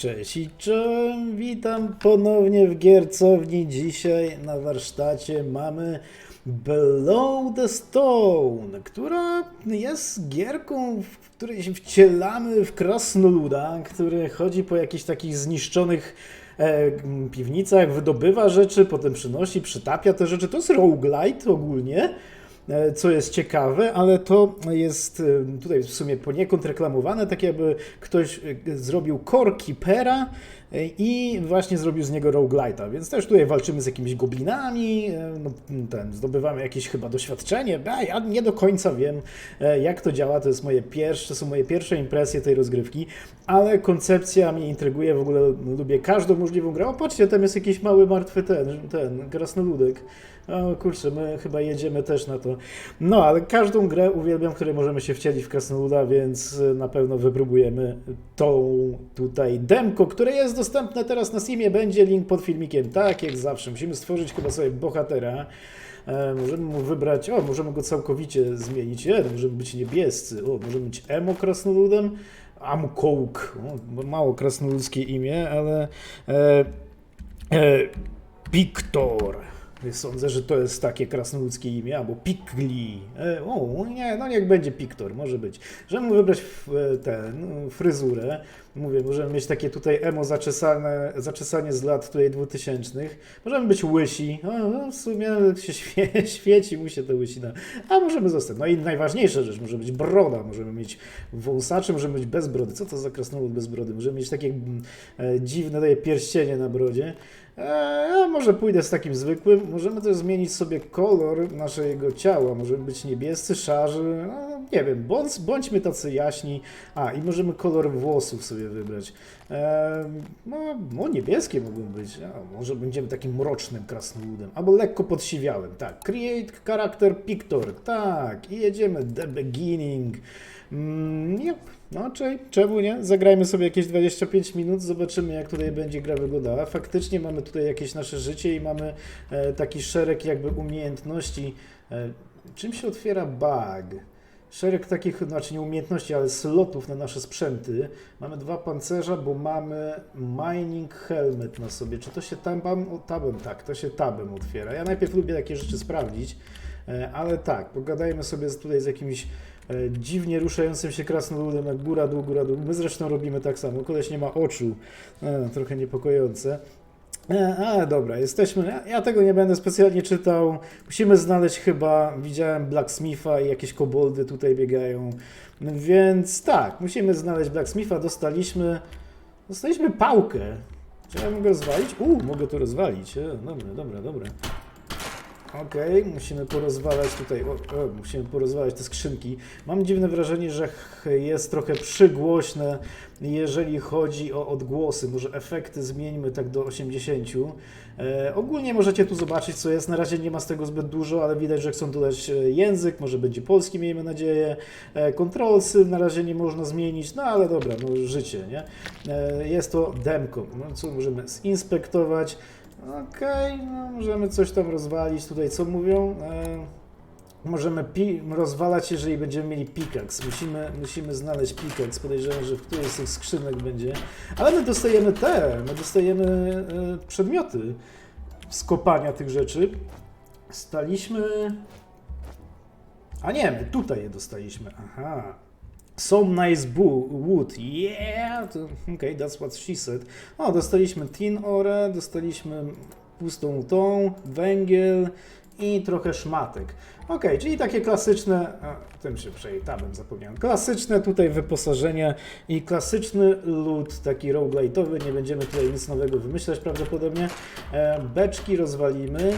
Cześć i czołem, witam ponownie w Giercowni. Dzisiaj na warsztacie mamy Below the Stone, która jest gierką, w której się wcielamy w krasnoluda, który chodzi po jakichś takich zniszczonych e, piwnicach, wydobywa rzeczy, potem przynosi, przytapia te rzeczy. To jest roguelite ogólnie co jest ciekawe, ale to jest e, tutaj w sumie poniekąd reklamowane, tak jakby ktoś e, zrobił core keepera e, i właśnie zrobił z niego roguelite'a, więc też tutaj walczymy z jakimiś goblinami, e, no, ten, zdobywamy jakieś chyba doświadczenie, a ja nie do końca wiem e, jak to działa, to jest moje pierwsze, to są moje pierwsze impresje tej rozgrywki, ale koncepcja mnie intryguje, w ogóle lubię każdą możliwą grę, o patrzcie, tam jest jakiś mały martwy ten, ten krasnoludek, o kurczę, my chyba jedziemy też na to. No, ale każdą grę uwielbiam, w której możemy się wcielić w krasnoluda, więc y, na pewno wypróbujemy tą tutaj demko, które jest dostępne teraz na Steamie. Będzie link pod filmikiem, tak jak zawsze. Musimy stworzyć chyba sobie bohatera. E, możemy mu wybrać, o, możemy go całkowicie zmienić. E, możemy być niebiescy, o, możemy być emo krasnoludem. Amkołk, mało krasnoludzkie imię, ale e, e, Piktor. Sądzę, że to jest takie krasnoludzkie imię, albo Pikli. E, o, nie, no niech będzie Piktor, może być. Możemy wybrać f- e, ten, no, fryzurę. Mówię, możemy mieć takie tutaj emo zaczesane, zaczesanie z lat tutaj 2000. Możemy być łysi. O, no, w sumie się świe, świeci mu się to łysina. A możemy zostać. No i najważniejsza rzecz, może być broda. Możemy mieć wąsacze, możemy być bez brody. Co to za krasnolud bez brody? Możemy mieć takie mm, e, dziwne takie pierścienie na brodzie. Eee, a może pójdę z takim zwykłym. Możemy też zmienić sobie kolor naszego ciała. Możemy być niebiescy, szarzy. Nie wiem, bądź, bądźmy tacy jaśni. A, i możemy kolor włosów sobie wybrać. Eee, no, no, niebieskie mogą być. A, może będziemy takim mrocznym krasnoludem. Albo lekko podsiwiałym. Tak, create character pictor. Tak, i jedziemy. The beginning. Mm, yep. No, czyli czemu nie? Zagrajmy sobie jakieś 25 minut, zobaczymy jak tutaj będzie gra wyglądała. Faktycznie mamy tutaj jakieś nasze życie i mamy e, taki szereg jakby umiejętności. E, czym się otwiera bug? Szereg takich, znaczy nie umiejętności, ale slotów na nasze sprzęty. Mamy dwa pancerza, bo mamy mining helmet na sobie. Czy to się tabem? O, tabem, tak, to się tabem otwiera. Ja najpierw lubię takie rzeczy sprawdzić, e, ale tak, pogadajmy sobie tutaj z jakimś e, dziwnie ruszającym się krasnoludem, jak góra, dół, góra, dół. My zresztą robimy tak samo. Koleś nie ma oczu, e, trochę niepokojące. Ale dobra, jesteśmy. Ja, ja tego nie będę specjalnie czytał. Musimy znaleźć chyba. Widziałem Blacksmitha i jakieś koboldy tutaj biegają. Więc tak, musimy znaleźć Blacksmitha. Dostaliśmy. Dostaliśmy pałkę. Czy ja mogę rozwalić? U, mogę to rozwalić. E, dobra, dobra, dobra. Okej, musimy porozwalać tutaj, o, o, musimy porozwalać te skrzynki. Mam dziwne wrażenie, że jest trochę przygłośne, jeżeli chodzi o odgłosy. Może efekty zmieńmy tak do 80. E, ogólnie możecie tu zobaczyć, co jest. Na razie nie ma z tego zbyt dużo, ale widać, że chcą dodać e, język, może będzie polski, miejmy nadzieję. E, kontrolsy na razie nie można zmienić, no ale dobra, no życie, nie? E, jest to demko, no, co możemy zinspektować. Okej, no możemy coś tam rozwalić. Tutaj co mówią? E, możemy rozwalać, jeżeli będziemy mieli pickaxe. Musimy, musimy znaleźć pickaxe. Podejrzewam, że w którejś z tych skrzynek będzie. Ale my dostajemy te, my dostajemy e, przedmioty z kopania tych rzeczy. Staliśmy... A nie, my tutaj je dostaliśmy. Aha. Some nice boo- wood. Yeah! Okay, that's what she said. O, dostaliśmy tin ore, dostaliśmy pustą tą, węgiel i trochę szmatek. Ok, czyli takie klasyczne, a, tym się przejdzie, tabem zapomniałem, klasyczne tutaj wyposażenie i klasyczny loot, taki roguelite'owy, nie będziemy tutaj nic nowego wymyślać prawdopodobnie. E, beczki rozwalimy.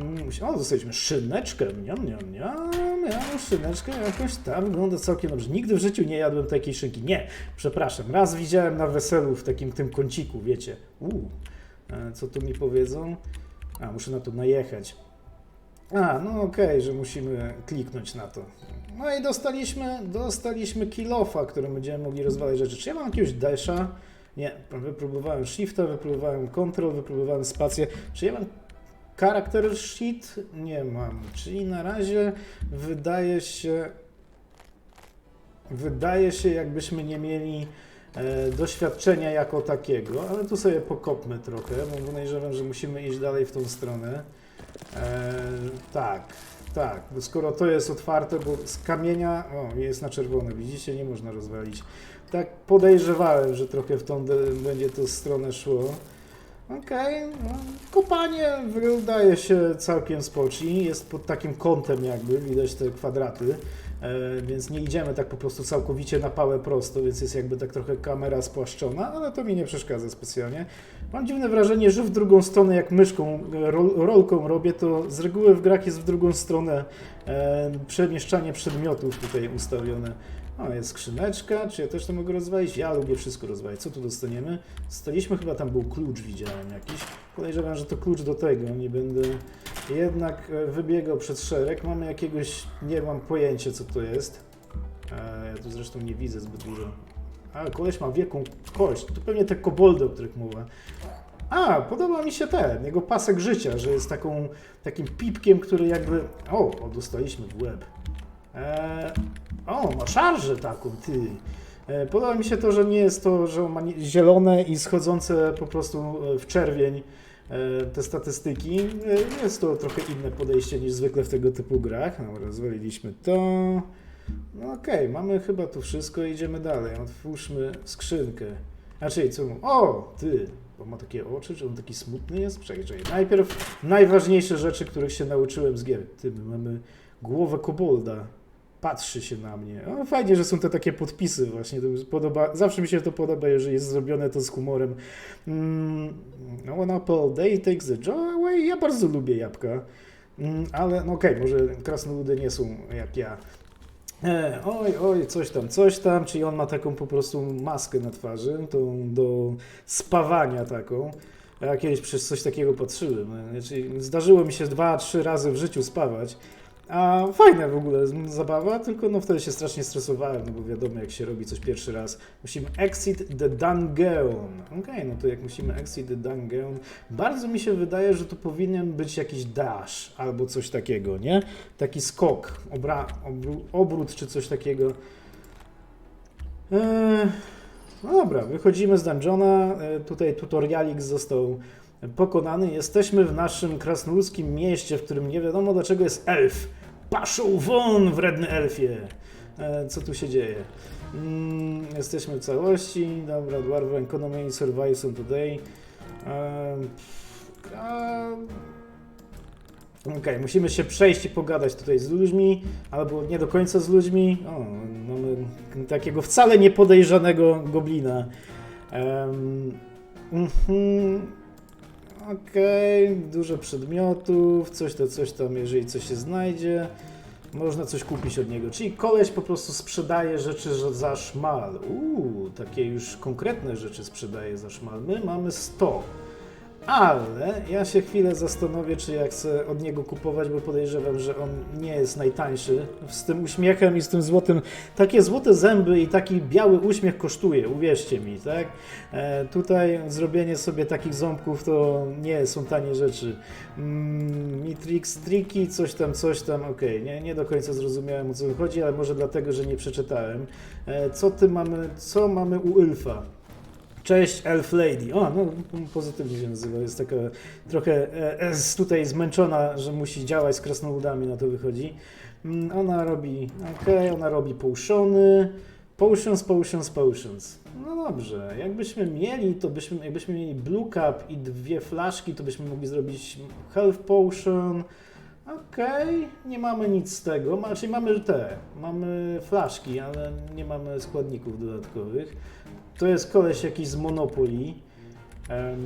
Mm, O, dostaliśmy szyneczkę, niam, niam, niam, ja szyneczkę jakoś tam wygląda całkiem dobrze. Nigdy w życiu nie jadłem takiej szynki. Nie, przepraszam, raz widziałem na weselu w takim tym kąciku, wiecie. Uuu, e, co tu mi powiedzą? A, muszę na to najechać. A, no okej, że musimy kliknąć na to. No i dostaliśmy, dostaliśmy kilofa, którym będziemy mogli rozwalać rzeczy. Czy ja mam jakiegoś dasha? Nie, wypróbowałem shifta, wypróbowałem control, wypróbowałem spację. Czy ja mam Character sheet nie mam, czyli na razie wydaje się wydaje się jakbyśmy nie mieli e, doświadczenia jako takiego, ale tu sobie pokopmy trochę, bo podejrzewam, że musimy iść dalej w tą stronę. E, tak, tak, bo skoro to jest otwarte, bo z kamienia, o, jest na czerwono, widzicie, nie można rozwalić. Tak podejrzewałem, że trochę w tą będzie to stronę szło. Okej, no, kopanie wydaje się całkiem spoci, jest pod takim kątem jakby, widać te kwadraty, e, więc nie idziemy tak po prostu całkowicie na pałę prosto, więc jest jakby tak trochę kamera spłaszczona, ale to mi nie przeszkadza specjalnie. Mam dziwne wrażenie, że w drugą stronę jak myszką, rol, rolką robię, to z reguły w grach jest w drugą stronę e, przemieszczanie przedmiotów tutaj ustawione. O, jest skrzyneczka, czy ja też to mogę rozwalić? Ja lubię wszystko rozwalić. Co tu dostaniemy? Staliśmy, chyba tam był klucz, widziałem jakiś. Podejrzewam, że to klucz do tego. Nie będę jednak e, wybiegał przed szereg. Mamy jakiegoś, nie mam pojęcia co to jest. E, ja tu zresztą nie widzę zbyt dużo. A, koleś ma wielką kość. To pewnie te koboldy, o których mowa. A, podoba mi się ten, jego pasek życia, że jest taką, takim pipkiem, który jakby... O, o dostaliśmy w łeb. Eee, o, ma szarżę taką, ty. E, Podoba mi się to, że nie jest to, że on ma zielone i schodzące po prostu e, w czerwień e, te statystyki. Jest to trochę inne podejście niż zwykle w tego typu grach. No, rozwaliliśmy to. No okej, mamy chyba tu wszystko, idziemy dalej. Otwórzmy skrzynkę. Znaczy, co? O, ty! Bo ma takie oczy, czy on taki smutny jest? Czekaj. Najpierw najważniejsze rzeczy, których się nauczyłem z gier. Ty, my mamy głowę kobolda patrzy się na mnie. O, fajnie, że są te takie podpisy właśnie. Podoba, zawsze mi się to podoba, jeżeli jest zrobione to z humorem. Mm, no, one apple day takes the joy away. Ja bardzo lubię jabłka. Mm, ale no okej, może krasnoludy nie są jak ja. E, oj, oj, coś tam, coś tam, czyli on ma taką po prostu maskę na twarzy, tą do spawania taką. Ja kiedyś przez coś takiego patrzyłem. Znaczy, zdarzyło mi się dwa, trzy razy w życiu spawać. A fajna w ogóle zabawa, tylko no wtedy się strasznie stresowałem, no bo wiadomo jak się robi coś pierwszy raz. Musimy exit the dungeon. Okej, no to jak musimy exit the dungeon, bardzo mi się wydaje, że tu powinien być jakiś dash albo coś takiego, nie? Taki skok, obra, obró- obrót czy coś takiego. Eee, no dobra, wychodzimy z dungeona. E, tutaj tutorialik został pokonany. Jesteśmy w naszym krasnoludzkim mieście, w którym nie wiadomo dlaczego jest elf. Paszą won, wredny elfie! E, co tu się dzieje? Mm, jesteśmy w całości. Dobra, Dwarf Economy and Survive są today. E. Okej, musimy się przejść i pogadać tutaj z ludźmi, albo nie do końca z ludźmi. O, mamy takiego wcale niepodejrzanego goblina. Em, mhm. Okej, dużo przedmiotów, coś to, coś tam, jeżeli coś się znajdzie, można coś kupić od niego. Czyli koleś po prostu sprzedaje rzeczy za szmal. Uuu, takie już konkretne rzeczy sprzedaje za szmal. My mamy 100. Ale ja się chwilę zastanowię, czy ja chcę od niego kupować, bo podejrzewam, że on nie jest najtańszy. Z tym uśmiechem i z tym złotym. Takie złote zęby i taki biały uśmiech kosztuje, uwierzcie mi, tak? E, tutaj zrobienie sobie takich ząbków to nie są tanie rzeczy. Mm, Mitrix, triki, coś tam, coś tam, okej, nie, nie do końca zrozumiałem o co chodzi, ale może dlatego, że nie przeczytałem. E, co ty mamy, co mamy u Ylfa? Cześć Elf Lady. O, no pozytywnie się nazywa. Jest taka trochę e, e, tutaj zmęczona, że musi działać z krasnoludami, na to wychodzi. Mm, Ona robi, okej, ona robi potiony. Potions, potions, potions. No dobrze, jakbyśmy mieli, to byśmy, jakbyśmy mieli blue cup i dwie flaszki, to byśmy mogli zrobić health potion. Okej, nie mamy nic z tego, czyli mamy te, mamy flaszki, ale nie mamy składników dodatkowych. To jest koleś jakiś z Monopoly. Em,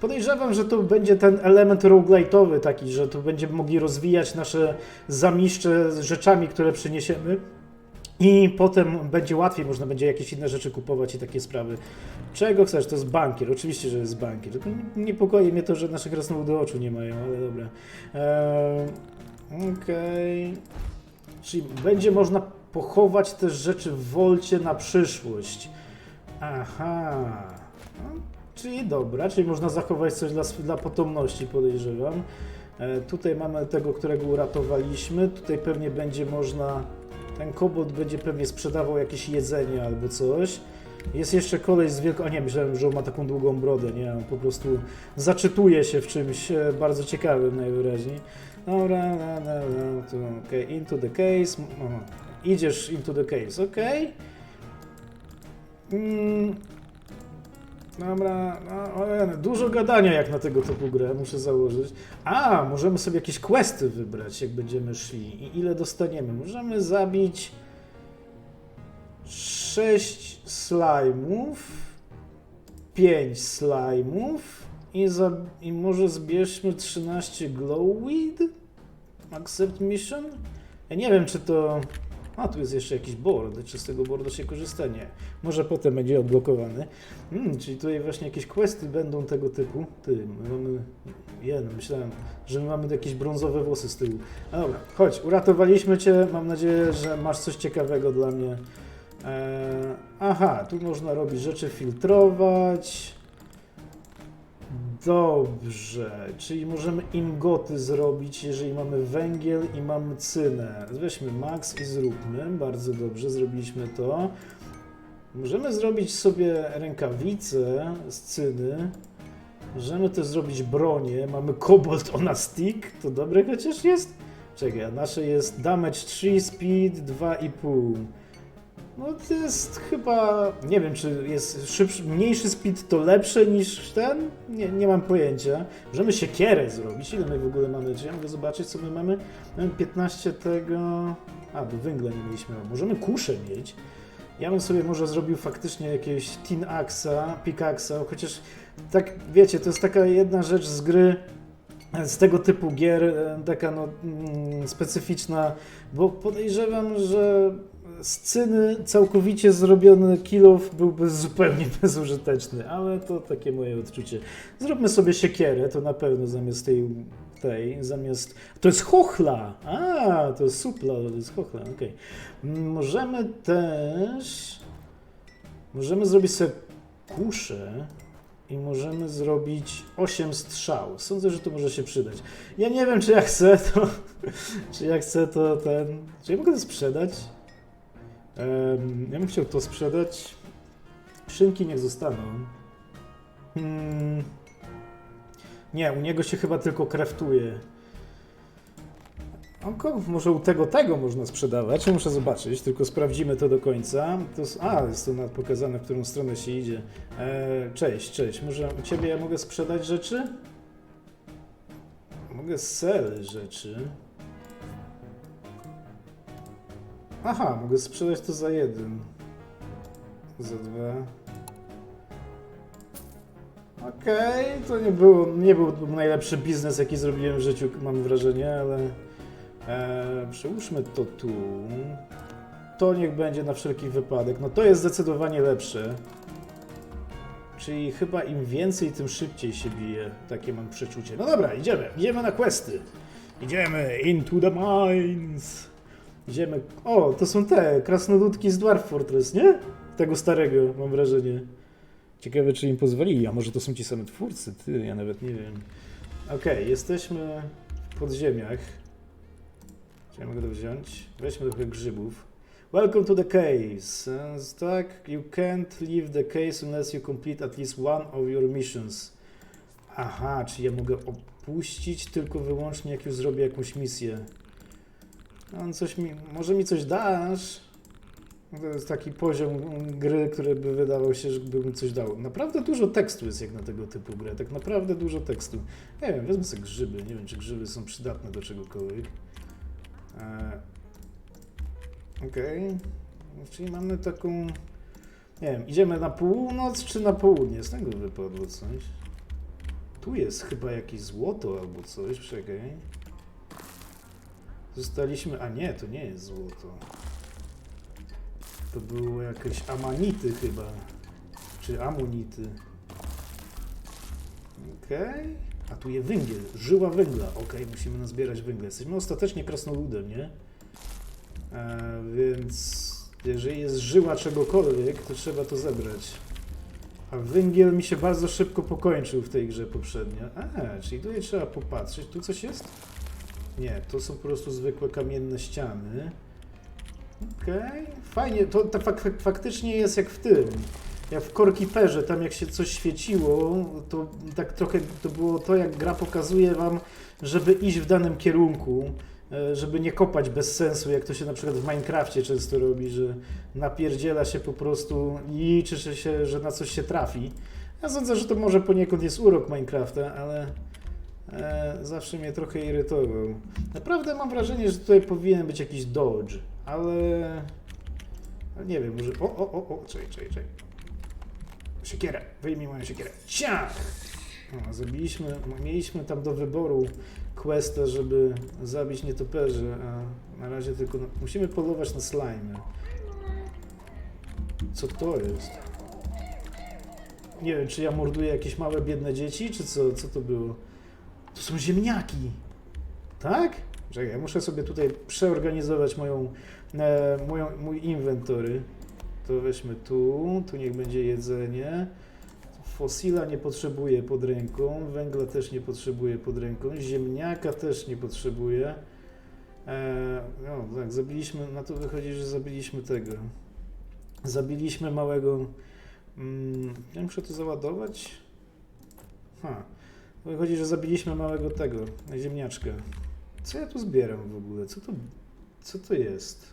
Podejrzewam, że to będzie ten element roguelite'owy taki, że tu będziemy mogli rozwijać nasze zamiszcze z rzeczami, które przyniesiemy i potem będzie łatwiej, można będzie jakieś inne rzeczy kupować i takie sprawy. Czego chcesz? To jest bankier. Oczywiście, że jest bankier. Niepokoi mnie to, że nasze krasnoludy oczu nie mają, ale dobra. Em, Okej. Czyli będzie można pochować też rzeczy w wolcie na przyszłość. Aha. No, czyli dobra, czyli można zachować coś dla, dla potomności, podejrzewam. E, tutaj mamy tego, którego uratowaliśmy. Tutaj pewnie będzie można. Ten kobold będzie pewnie sprzedawał jakieś jedzenie albo coś. Jest jeszcze koleś z wielką... A nie, myślałem, że on ma taką długą brodę, nie? On po prostu zaczytuje się w czymś e, bardzo ciekawym najwyraźniej. Dobra, no, no, okej, into the case. Idziesz into the case, okej. Mm. Dobra, no, dużo gadania jak na tego typu grę, muszę założyć. A, możemy sobie jakieś questy wybrać, jak będziemy szli. I ile dostaniemy? Możemy zabić 6 slajmów, 5 slajmów i, i może zbierzmy 13 glowweed? Accept mission? Ja nie wiem, czy to... A, tu jest jeszcze jakiś board, czy z tego boardu się korzysta? Nie. Może potem będzie odblokowany. Hmm, czyli tutaj właśnie jakieś questy będą tego typu. Ty, my mamy... Jeden, myślałem, że my mamy jakieś brązowe włosy z tyłu. No dobra, chodź, uratowaliśmy cię. Mam nadzieję, że masz coś ciekawego dla mnie. Eee, aha, tu można robić rzeczy, filtrować. Dobrze, czyli możemy ingoty zrobić, jeżeli mamy węgiel i mamy cynę. Weźmy max i zróbmy. Bardzo dobrze, zrobiliśmy to. Możemy zrobić sobie rękawice z cyny. Możemy też zrobić bronię. Mamy cobalt on a stick. To dobre chociaż jest? Czekaj, a nasze jest damage 3, speed 2,5. No to jest chyba, nie wiem czy jest szybszy, mniejszy speed to lepsze niż ten? Nie, nie mam pojęcia. Możemy siekierę zrobić. Ile my w ogóle mamy? Czy ja mogę zobaczyć co my mamy? Mamy 15 tego... A, bo węgla nie mieliśmy. Możemy kuszę mieć. Ja bym sobie może zrobił faktycznie jakiegoś Tin Axa, Pickaxa, chociaż tak wiecie, to jest taka jedna rzecz z gry, z tego typu gier, e, taka no, mm, specyficzna, bo podejrzewam, że z cyny całkowicie zrobiony kilof byłby zupełnie bezużyteczny, ale to takie moje odczucie. Zróbmy sobie siekierę, to na pewno zamiast tej, tej zamiast... To jest chochla! A, to jest supla, to jest chochla, okej. Mm, Możemy też... Możemy zrobić sobie kuszę i możemy zrobić 8 strzał. Sądzę, że to może się przydać. Ja nie wiem, czy ja chcę to... czy ja chcę to ten... Czy ja mogę to sprzedać? Em, ja bym chciał to sprzedać. Szynki niech zostaną. Hmm. Nie, u niego się chyba tylko kraftuje. Oko, może u tego tego można sprzedawać. Muszę zobaczyć, tylko sprawdzimy to do końca. To a, jest to nawet pokazane, w którą stronę się idzie. E, cześć, cześć. Może u ciebie ja mogę sprzedać rzeczy? Mogę sell rzeczy. Aha, mogę sprzedać to za jeden. Za dwa. Okej, to nie, było, nie był najlepszy biznes, jaki zrobiłem w życiu, mam wrażenie, ale e, przełóżmy to tu. To niech będzie na wszelki wypadek. No to jest zdecydowanie lepsze. Czyli chyba im więcej, tym szybciej się bije. Takie mam przeczucie. No dobra, idziemy. Idziemy na questy. Idziemy into the mines. Idziemy. O, to są te krasnoludki z Dwarf Fortress, nie? Tego starego, mam wrażenie. Ciekawe, czy im pozwolili, a może to są ci same twórcy, ty, ja nawet nie wiem. Okej, jesteśmy w podziemiach. Czy ja mogę to wziąć? Weźmy trochę grzybów. Welcome to the case. Tak, you can't leave the case unless you complete at least one of your missions. Aha, czyli ja mogę opuścić tylko wyłącznie jak już zrobię jakąś misję. On coś mi, może mi coś dasz? To jest taki poziom gry, który by wydawał się, że by mi coś dało. Naprawdę dużo tekstu jest jak na tego typu grę. Tak naprawdę dużo tekstu. Nie wiem, wezmę sobie grzyby. Nie wiem, czy grzyby są przydatne do czegokolwiek. E, Okej. Czyli mamy taką... Nie wiem, idziemy na północ czy na południe? Z tego wypadło coś. Tu jest chyba jakieś złoto albo coś. Czekaj. Zostaliśmy. A nie, to nie jest złoto. To były jakieś amanity chyba. Czy amonity. Okej. A tu jest węgiel. Żyła węgla. Okej, musimy nazbierać węgiel. Jesteśmy ostatecznie krasnoludem, nie? E, więc jeżeli jest żyła czegokolwiek, to trzeba to zebrać. A węgiel mi się bardzo szybko pokończył w tej grze poprzednio. A, czyli tutaj trzeba popatrzeć. Tu coś jest? Nie, to są po prostu zwykłe kamienne ściany. Okej, fajnie, to, to fak, fak, faktycznie jest jak w tym. jak w Korkiperze, tam jak się coś świeciło, to tak trochę to było to, jak gra pokazuje wam, żeby iść w danym kierunku, e, żeby nie kopać bez sensu, jak to się na przykład w Minecrafcie często robi, że napierdziela się po prostu i liczy się, że na coś się trafi. Ja sądzę, że to może poniekąd jest urok Minecrafta, ale e, zawsze mnie trochę irytował. Naprawdę mam wrażenie, że tutaj powinien być jakiś dodge, ale... nie wiem, może... O, o, o, o, czekaj, czekaj, czekaj. Siekierę, wyjmij moją siekierę. Ciach! Zabiliśmy, mieliśmy tam do wyboru questa, żeby zabić nietoperzy, a na razie tylko no, musimy polować na slimy. Co to jest? Nie wiem, czy ja morduję jakieś małe, biedne dzieci, czy co? Co to było? To są ziemniaki! Tak? Czekaj, muszę sobie tutaj przeorganizować moją, e, moją, mój inwentory. To weźmy tu, tu niech będzie jedzenie. Fosila nie potrzebuję pod ręką, węgla też nie potrzebuję pod ręką, ziemniaka też nie potrzebuję. E, no tak, zabiliśmy, na to wychodzi, że zabiliśmy tego. Zabiliśmy małego. Mm, ja muszę to załadować. Ha. Wychodzi, że zabiliśmy małego tego, ziemniaczka. Co ja tu zbieram w ogóle? Co to, co to jest?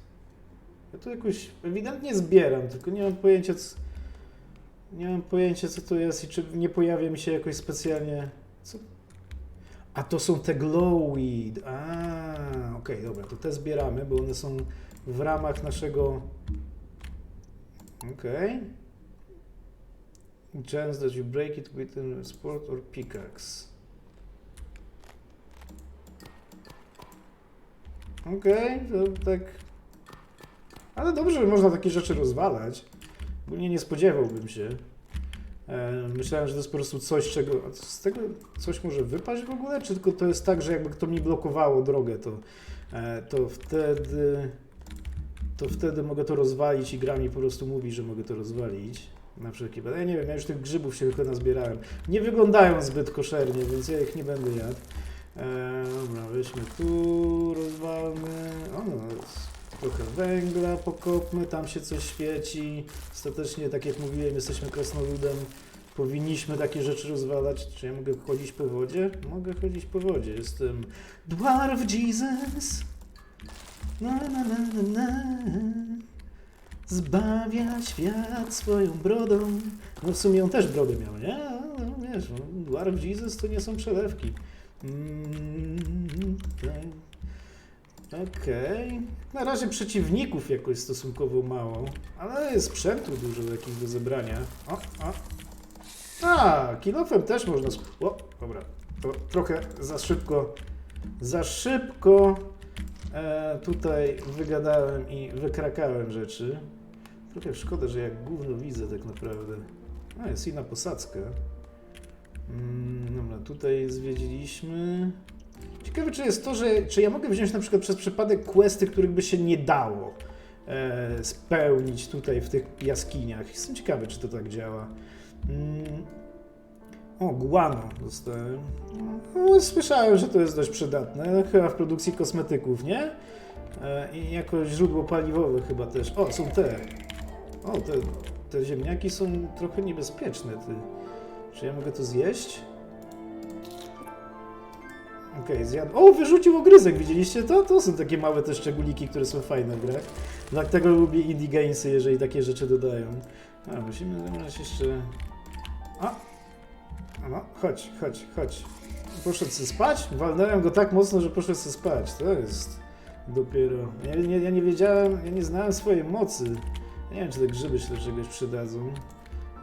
Ja tu jakoś ewidentnie zbieram, tylko nie mam pojęcia, co, nie mam pojęcia, co to jest i czy nie pojawia mi się jakoś specjalnie. Co? A to są te glowweed. A, okej, dobra, to te zbieramy, bo one są w ramach naszego. Okej. Chance that you break it with a sport or pickaxe. Okej, to tak. Ale dobrze, że można takie rzeczy rozwalać. Ogólnie nie spodziewałbym się. E, myślałem, że to jest po prostu coś, czego. Z tego coś może wypaść w ogóle? Czy tylko to jest tak, że jakby kto mi blokowało drogę, to, e, to wtedy. To wtedy mogę to rozwalić i gra mi po prostu mówi, że mogę to rozwalić. Na wszelki wypadek. Ja nie wiem, ja już tych grzybów się tylko nazbierałem. Nie wyglądają zbyt koszernie, więc ja ich nie będę jadł. E, dobra, weźmy tu, rozwalmy. O, no, trochę węgla pokopmy, tam się coś świeci. Ostatecznie, tak jak mówiłem, jesteśmy krasnoludem. Powinniśmy takie rzeczy rozwalać. Czy ja mogę chodzić po wodzie? Mogę chodzić po wodzie. Jestem Dwarf Jesus. Na, na, na, na, na. Zbawia świat swoją brodą. No w sumie on też brodę miał, nie? No, wiesz, no, Dwarf Jesus to nie są przelewki. Mm, tak. Okej. Na razie przeciwników jakoś stosunkowo mało, ale jest sprzętu dużo jakich do zebrania. O, o. A, kilofem też można. O, dobra. To trochę za szybko. Za szybko e, tutaj wygadałem i wykrakałem rzeczy. Trochę szkoda, że jak gówno widzę tak naprawdę. A, jest inna posadzka. Mm, dobra, tutaj zwiedziliśmy. Ciekawe, czy jest to, że czy ja mogę wziąć na przykład przez przypadek questy, których by się nie dało e, spełnić tutaj w tych jaskiniach. Jestem ciekawy, czy to tak działa. Mm. O, guano dostałem. No, słyszałem, że to jest dość przydatne, chyba w produkcji kosmetyków, nie? E, I jako źródło paliwowe chyba też. O, są te. O, te, te ziemniaki są trochę niebezpieczne, ty. Czy ja mogę to zjeść? Okej, zjadł. O, wyrzucił ogryzek, widzieliście to? To są takie małe te szczególiki, które są fajne w grach. Dlatego lubię indie gamesy, jeżeli takie rzeczy dodają. A, musimy zabrać jeszcze... A! No, chodź, chodź, chodź. Poszedł sobie spać? Walnąłem go tak mocno, że poszedł sobie spać. To jest dopiero... Ja nie, ja nie wiedziałem, ja nie znałem swojej mocy. Nie wiem, czy te grzyby się do czegoś przydadzą.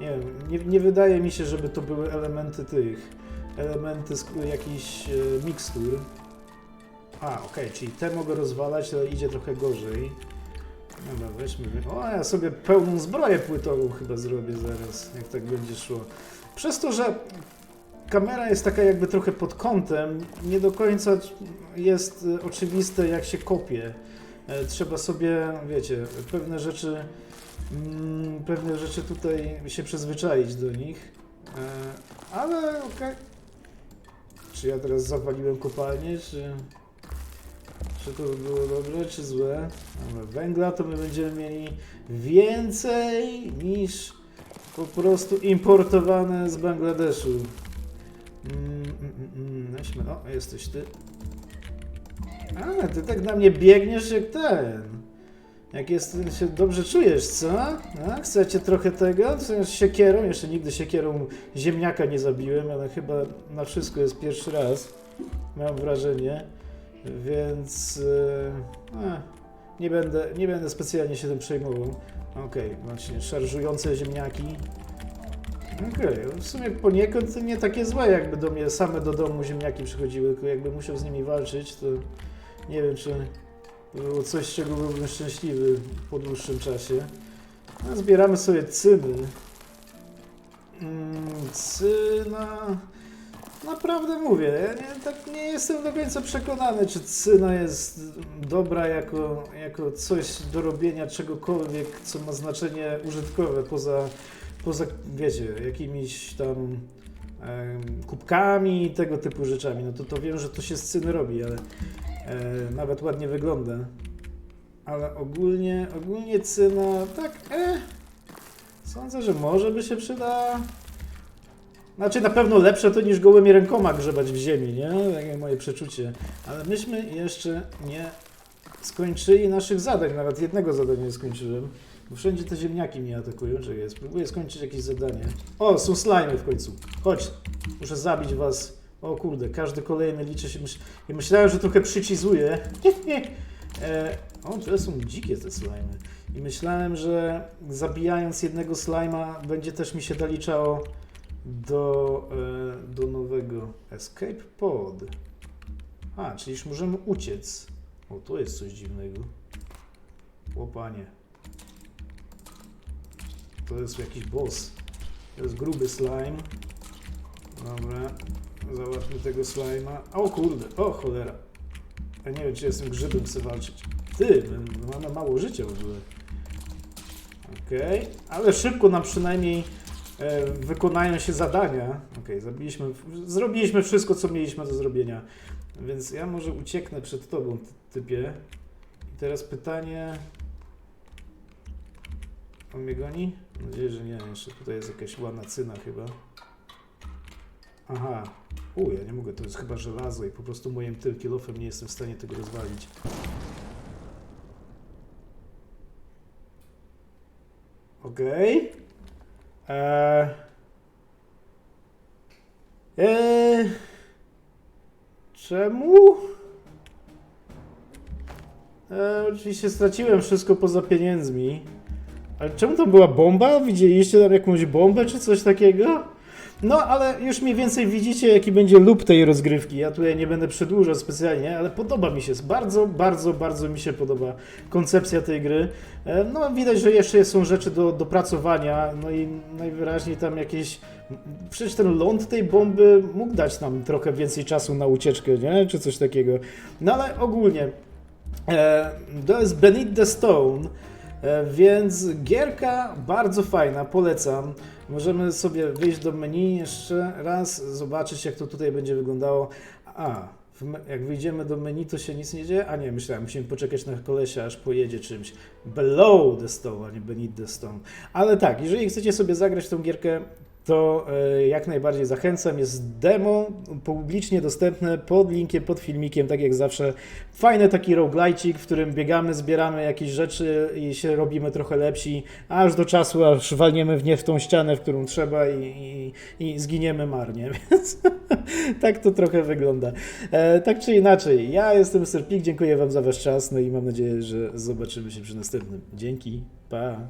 Nie wiem, nie, nie wydaje mi się, żeby to były elementy tych, elementy z jakichś e, mikstur. A, okej, czyli te mogę rozwalać, ale idzie trochę gorzej. Dobra, weźmy. O, ja sobie pełną zbroję płytową chyba zrobię zaraz, jak tak będzie szło. Przez to, że kamera jest taka jakby trochę pod kątem, nie do końca jest e, oczywiste jak się kopie. E, Trzeba sobie, wiecie, pewne rzeczy mm, pewne rzeczy tutaj się przyzwyczaić do nich. E, ale okej. Czy ja teraz zawaliłem kopalnię, czy, czy to było dobre, czy złe? Dobra, węgla to my będziemy mieli więcej niż Po prostu importowane z Bangladeszu. Mm, mm, mm, mm. O, jesteś ty. A, ty tak na mnie biegniesz jak ten. Jak jest, się dobrze czujesz, co? A, chcecie trochę tego? Co, Siekierą? Jeszcze nigdy siekierą ziemniaka nie zabiłem, ale chyba na wszystko jest pierwszy raz. Mam wrażenie. Więc... e, nie, będę, nie będę specjalnie się tym przejmował. Okej, właśnie, szarżujące ziemniaki. Okej, w sumie poniekąd to nie takie złe, jakby do mnie same do domu ziemniaki przychodziły, tylko jakby musiał z nimi walczyć, to nie wiem, czy to było coś, z czego byłbym szczęśliwy po dłuższym czasie. A zbieramy sobie cyny. Mm, cyna... Naprawdę mówię, ja nie, tak nie jestem do końca przekonany, czy cyna jest dobra jako, jako coś do robienia czegokolwiek, co ma znaczenie użytkowe poza, poza wiecie, jakimiś tam em, kubkami i tego typu rzeczami. No to, to wiem, że to się z cyny robi, ale e, nawet ładnie wygląda. Ale ogólnie, ogólnie cyna, tak, e, sądzę, że może by się przydała. Znaczy na pewno lepsze to niż gołymi rękoma grzebać w ziemi, nie? Takie moje przeczucie. Ale myśmy jeszcze nie skończyli naszych zadań, nawet jednego zadania nie skończyłem. Bo wszędzie te ziemniaki mnie atakują, jest. Spróbuję skończyć jakieś zadanie. O, są slimy w końcu. Chodź, muszę zabić was. O kurde, każdy kolejny liczy się. Myśl... Ja myślałem, że trochę przycizuję. e, o, to są dzikie te slimy. I myślałem, że zabijając jednego slima będzie też mi się doliczało do, e, do nowego Escape Pod. A, czyli już możemy uciec. O, to jest coś dziwnego. O panie. To jest jakiś boss. To jest gruby slime. Dobra. Załatwmy tego slima. O kurde, o cholera. Ja nie wiem, czy jestem grzybem chcę walczyć. Ty, my mamy mało życia w ogóle. Okej, ale szybko nam przynajmniej e, wykonają się zadania. Okej, zabiliśmy, zrobiliśmy wszystko, co mieliśmy do zrobienia. Więc ja może ucieknę przed tobą, ty- typie. I teraz pytanie... On mnie goni? Mam nadzieję, że nie. Jeszcze tutaj jest jakaś ładna cyna chyba. Aha. U, ja nie mogę, to jest chyba żelazo i po prostu moim tym kilofem nie jestem w stanie tego rozwalić. Okej. Eee. Eee. Czemu? Eee, oczywiście straciłem wszystko poza pieniędzmi. Ale czemu to była bomba? Widzieliście tam jakąś bombę czy coś takiego? No, ale już mniej więcej widzicie, jaki będzie lub tej rozgrywki. Ja tutaj nie będę przedłużał specjalnie, ale podoba mi się. Bardzo, bardzo, bardzo mi się podoba koncepcja tej gry. E, No, widać, że jeszcze są rzeczy do dopracowania, no i najwyraźniej tam jakieś. Przecież ten ląd tej bomby mógł dać nam trochę więcej czasu na ucieczkę, nie? Czy coś takiego. No ale ogólnie. E, to jest Beneath the Stone, więc gierka bardzo fajna, polecam. Możemy sobie wyjść do menu jeszcze raz, zobaczyć jak to tutaj będzie wyglądało. A, jak wyjdziemy do menu, to się nic nie dzieje? A nie, myślałem, musimy poczekać na kolesia, aż pojedzie czymś. Below the Stone, a nie Beneath the Stone. Ale tak, jeżeli chcecie sobie zagrać tą gierkę, to e, jak najbardziej zachęcam. Jest demo publicznie dostępne pod linkiem, pod filmikiem, tak jak zawsze. Fajny taki roguelite'ik, w którym biegamy, zbieramy jakieś rzeczy i się robimy trochę lepsi, aż do czasu, aż walniemy w nie w tą ścianę, w którą trzeba i, i, i zginiemy marnie. Więc tak to trochę wygląda. E, tak czy inaczej, ja jestem Sir Pik, dziękuję Wam za Wasz czas, no i mam nadzieję, że zobaczymy się przy następnym. Dzięki, pa!